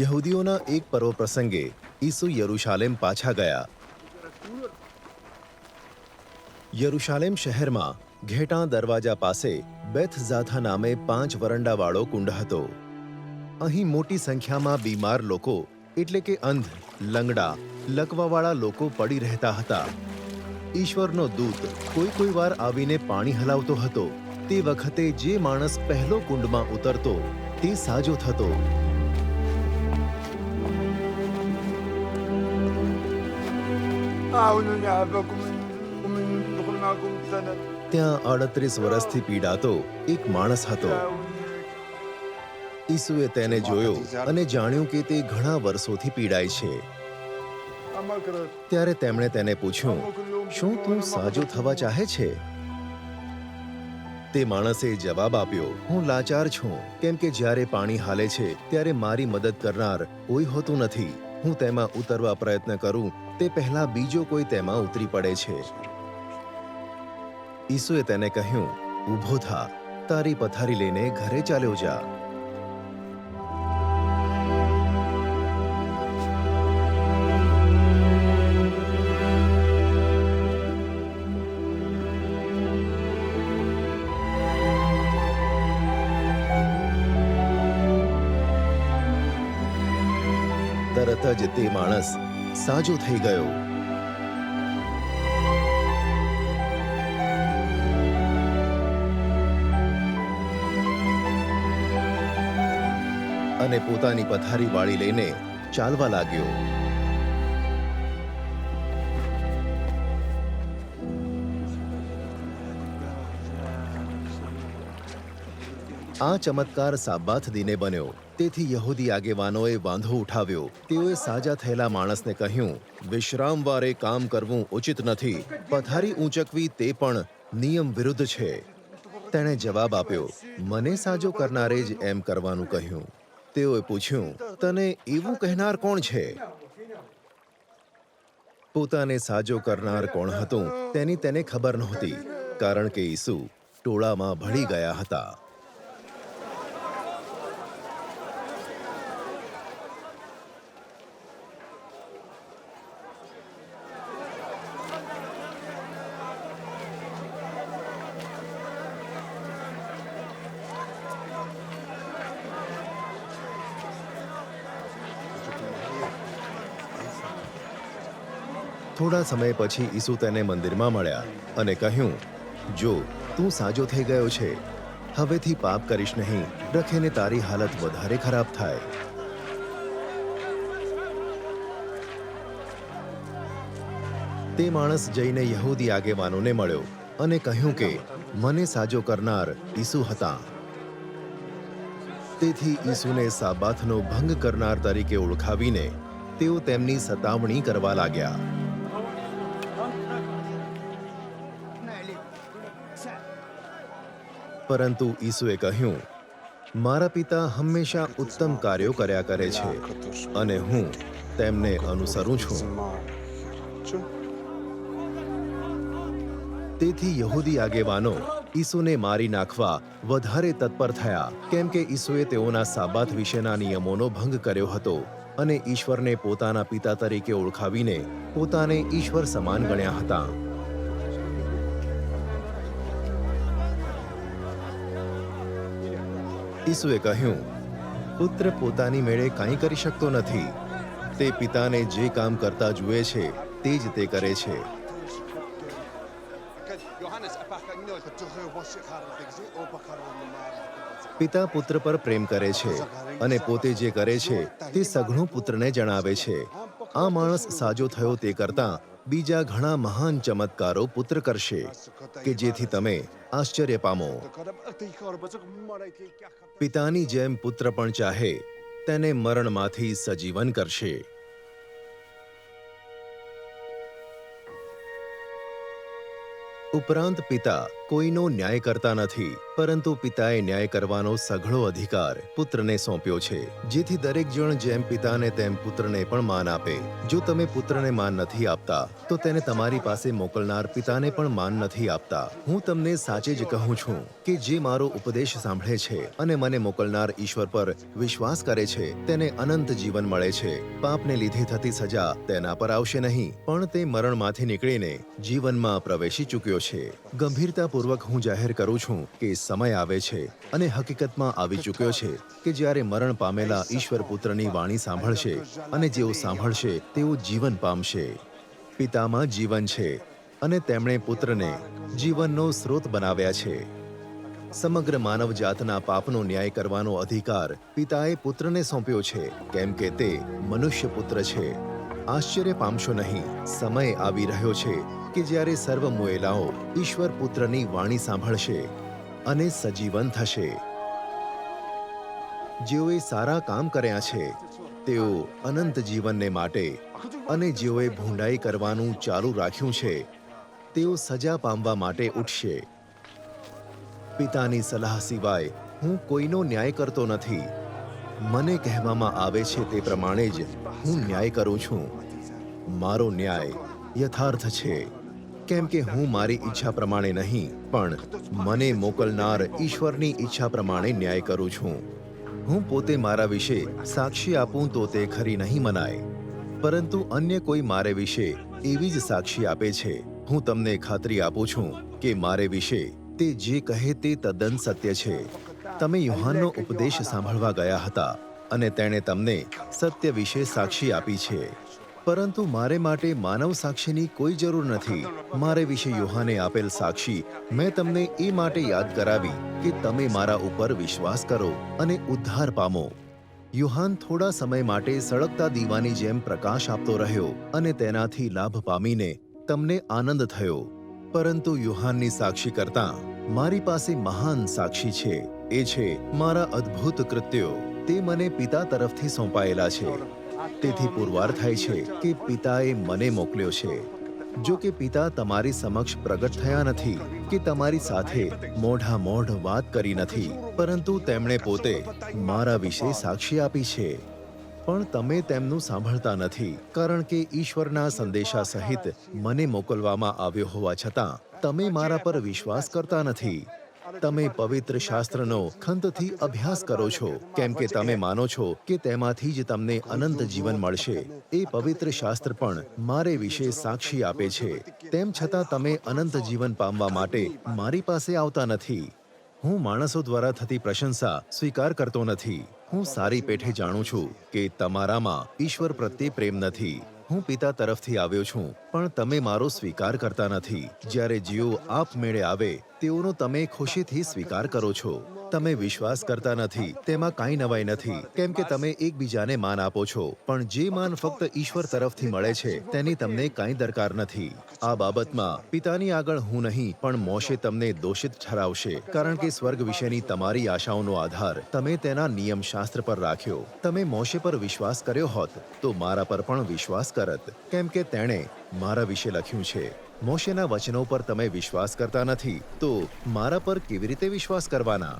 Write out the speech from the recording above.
યહૂદીઓના એક પર્વ પ્રસંગે ઈસુ યરુશાલેમ પાછા ગયા. યરુશાલેમ શહેરમાં ઘેટાં દરવાજા પાસે બેથઝાથા નામે પાંચ વરંડાવાળો કુંડ હતો. અહીં મોટી સંખ્યામાં બીમાર લોકો, એટલે કે અંધ, લંગડા, લકવાવાળા લોકો પડી રહેતા હતા. ઈશ્વરનો દૂત કોઈ કોઈ વાર આવીને પાણી હલાવતો હતો. તે વખતે જે માણસ પહેલો કુંડમાં ઉતરતો, તે સાજો થતો. ત્યાં અડત્રીસ વર્ષથી પીડાતો એક માણસ હતો. ઈસુએ તેને જોયો અને જાણ્યું કે તે ઘણા વર્ષોથી પીડાય છે. ત્યારે તેમણે તેને પૂછ્યું શું તું સાજો થવા ચાહે છે? તે માણસે જવાબ આપ્યો હું લાચાર છું. કેમ કે જ્યારે પાણી હાલે છે ત્યારે મારી મદદ કરનાર કોઈ હોતું નથી. હું તેમાં ઉતરવા પ્રયત્ન કરું, તે પહેલા બીજો કોઈ તેમાં ઉતરી પડે છે. ઈસુએ તેને કહ્યું, ઊભો થા, તારી પથારી લઈને ઘરે ચાલ્યો જા. તરત જ તે માણસ સાજો થઈ ગયો. અને પોતાની પથારી વાળી લઈને ચાલવા લાગ્યો. આ ચમત્કાર સાબાથ દિને બન્યો. તેથી યહૂદી આગેવાનોએ વાંધો ઉઠાવ્યો. તેઓએ સાજા થયેલા માણસને કહ્યું વિશ્રામવારે કામ કરવું ઉચિત નથી. પથારી ઊંચકવી તે પણ નિયમ વિરુદ્ધ છે. તેણે જવાબ આપ્યો, મને સાજો કરનારે જ એમ કરવાનું કહ્યું. તેઓએ પૂછ્યું, તને એવું કહેનાર કોણ છે? પોતાને સાજો કરનાર કોણ હતું તેની તેને ખબર નહોતી, કારણ કે ઈસુ ટોળામાં ભળી ગયા હતા. થોડા સમય પછી ઈસુ તેને મંદિરમાં મળ્યા અને કહ્યું, જો, તું સાજો થઈ ગયો છે. હવેથી પાપ કરીશ નહીં. રખેને તારી હાલત વધારે ખરાબ થાય. તે માણસ જઈને યહૂદી આગેવાનોને મળ્યો અને કહ્યું કે, મને સાજો કરનાર ઈસુ હતા. તેથી ઈસુને સાબાથનો ભંગ કરનાર તરીકે ઓળખાવીને તેઓ તેમની સતાવણી કરવા લાગ્યા. પરંતુ ઈસુએ કહ્યું, મારા પિતા હંમેશા ઉત્તમ કાર્યો કર્યા કરે છે અને હું તેમને અનુસરું છું. તેથી યહૂદી આગેવાનો ઈસુને મારી નાખવા વધારે તત્પર થયા, કેમ કે ઈસુએ તેઓના સાબાત વિશેના નિયમોનો ભંગ કર્યો હતો અને ઈશ્વરને પોતાના પિતા તરીકે ઓળખાવીને પોતાને ઈશ્વર સમાન ગણ્યા હતા. ઈસુએ કહ્યું, પુત્ર પોતાની મેળે કાંઈ કરી શકતો નથી. તે પિતાને જે કામ કરતા જુએ છે, તે જ તે કરે છે. પિતા પુત્ર પર પ્રેમ કરે છે અને પોતે જે કરે છે, તે સઘળું પુત્રને જણાવે છે. આ માણસ સાજો થયો તે કરતાં બીજા ઘણા મહાન ચમત્કારો પુત્ર કરશે, કે જેથી તમે આશ્ચર્ય પામો. પિતાની જેમ પુત્ર પણ ચાહે, તેને મરણમાંથી સજીવન કરશે. ઉપરાંત પિતા કોઈનો ન્યાય કરતા નથી, પરંતુ પિતાએ ન્યાય કરવાનો સઘળો અધિકાર પુત્રને સોંપ્યો છે. જેથી દરેક જણ જેમ પિતાને તેમ પુત્રને પણ માન આપે. જો તમે પુત્રને માન નથી આપતા, તો તેને તમારી પાસે મોકલનાર પિતાને પણ માન નથી આપતા. હું તમને સાચે જ કહું છું કે જે મારો ઉપદેશ સાંભળે છે અને મને મોકલનાર ઈશ્વર પર વિશ્વાસ કરે છે, તેને અનંત જીવન મળે છે. પાપને લીધે થતી સજા તેના પર આવશે નહીં, પણ તે મરણમાંથી નીકળીને જીવનમાં પ્રવેશી ચૂક્યો છે. ગંભીરતાપૂર્વક હું જાહેર કરું છું કે સમય આવે છે અને હકીકતમાં આવી ચૂક્યો છે કે જ્યારે મરણ પામેલા ઈશ્વર પુત્રની વાણી સાંભળશે અને જેઓ સાંભળશે તેઓ જીવન પામશે. પિતામાં જીવન છે અને તેમણે પુત્રને જીવનનો સ્રોત બનાવ્યા છે. સમગ્ર માનવ જાતના પાપનો ન્યાય કરવાનો અધિકાર પિતાએ પુત્રને સોંપ્યો છે, કેમ કે તે મનુષ્ય પુત્ર છે. આશ્ચર્ય પામશો નહીં. સમય આવી રહ્યો છે કે જ્યારે સર્વ મોયેલાઓ ઈશ્વર પુત્રની વાણી સાંભળશે અને સજીવન થશે. જેઓએ સારા કામ કર્યા છે, તેઓ અનંત જીવનને માટે અને જેઓએ ભૂંડાઈ કરવાનું ચાલુ રાખ્યું છે, તેઓ સજા પામવા માટે ઉઠશે. પિતાની સલાહ સિવાય હું કોઈનો ન્યાય કરતો નથી. મને કહેવામાં આવે છે તે પ્રમાણે જ હું ન્યાય કરું છું. મારો ન્યાય યથાર્થ છે. કેમ કે હું મારી ઈચ્છા પ્રમાણે નહીં, પણ મને મોકલનાર ઈશ્વરની ઈચ્છા પ્રમાણે ન્યાય કરું છું. હું પોતે મારા વિશે સાક્ષી આપું તો તે ખરી નહીં મનાય. પરંતુ અન્ય કોઈ મારે વિશે એવી જ સાક્ષી આપે છે. હું તમને ખાતરી આપું છું કે મારે વિશે તે જે કહે તે તદ્દન સત્ય છે. તમે યુહાનનો ઉપદેશ સાંભળવા ગયા હતા અને તેણે તમને સત્ય વિશે સાક્ષી આપી છે. પરંતુ મારે માટે માનવ સાક્ષીની કોઈ જરૂર નથી. મારે વિશે યુહાને આપેલ સાક્ષી મેં તમને એ માટે યાદ કરાવી કે તમે મારા ઉપર વિશ્વાસ કરો અને ઉદ્ધાર પામો. યુહાન થોડા સમય માટે સળગતા દીવાની જેમ પ્રકાશ આપતો રહ્યો અને તેનાથી લાભ પામીને તમને આનંદ થયો. પરંતુ યુહાનની સાક્ષી કરતાં, મારી પાસે મહાન સાક્ષી છે. એ છે મારા અદ્ભુત કૃત્યો. તે મને પિતા તરફથી સોંપાયેલા છે. તેથી પુરવાર થાય છે કે પિતાએ મને મોકલ્યો છે. જો કે પિતા તમારી સમક્ષ પ્રગટ થયા નથી કે તમારી સાથે મોઢા મોઢ વાત કરી નથી, પરંતુ તેમણે પોતે મારા વિશે સાક્ષી આપી છે. પણ તમે તેમનું સાંભળતા નથી, કારણ કે ઈશ્વરના સંદેશા સહિત મને મોકલવામાં આવ્યો હોવા છતાં, તમે મારા પર વિશ્વાસ કરતા નથી. તમે પવિત્ર શાસ્ત્રનો ખંતથી અભ્યાસ કરો છો, કેમ કે તમે માનો છો કે તેમાંથી જ તમને અનંત જીવન મળશે. એ પવિત્ર શાસ્ત્ર પણ મારે વિશે સાક્ષી આપે છે. તેમ છતાં તમે અનંત જીવન પામવા માટે મારી પાસે આવતા નથી. હું માણસો દ્વારા થતી પ્રશંસા સ્વીકાર કરતો નથી. હું સારી પેઠે જાણું છું કે તમારામાં ઈશ્વર પ્રત્યે પ્રેમ નથી. હું પિતા તરફથી આવ્યો છું. પણ તમે મારો સ્વીકાર કરતા નથી. જ્યારે જેઓ આપમેળે આવે, તેઓનો તમે ખુશીથી સ્વીકાર કરો છો. તમે વિશ્વાસ કરતા નથી, તેમાં કાંઈ નવાઈ નથી. કેમ કે તમે એકબીજાને માન આપો છો. પણ જે માન ફક્ત ઈશ્વર તરફથી મળે છે, તેની તમને કાંઈ દરકાર નથી. આ બાબતમાં પિતાની આગળ હું નહીં, પણ મોશે તમને દોષિત ઠરાવશે. કારણ કે સ્વર્ગ વિશેની તમારી આશાઓનો આધાર તમે તેના નિયમશાસ્ત્ર પર રાખ્યો. તમે મોશે પર વિશ્વાસ કર્યો હોત, તો મારા પર પણ વિશ્વાસ કરત. કેમ કે તેણે મારા વિશે લખ્યું છે. મોશેના વચનો પર તમે વિશ્વાસ કરતા નથી, તો મારા પર કેવી રીતે વિશ્વાસ કરવાના?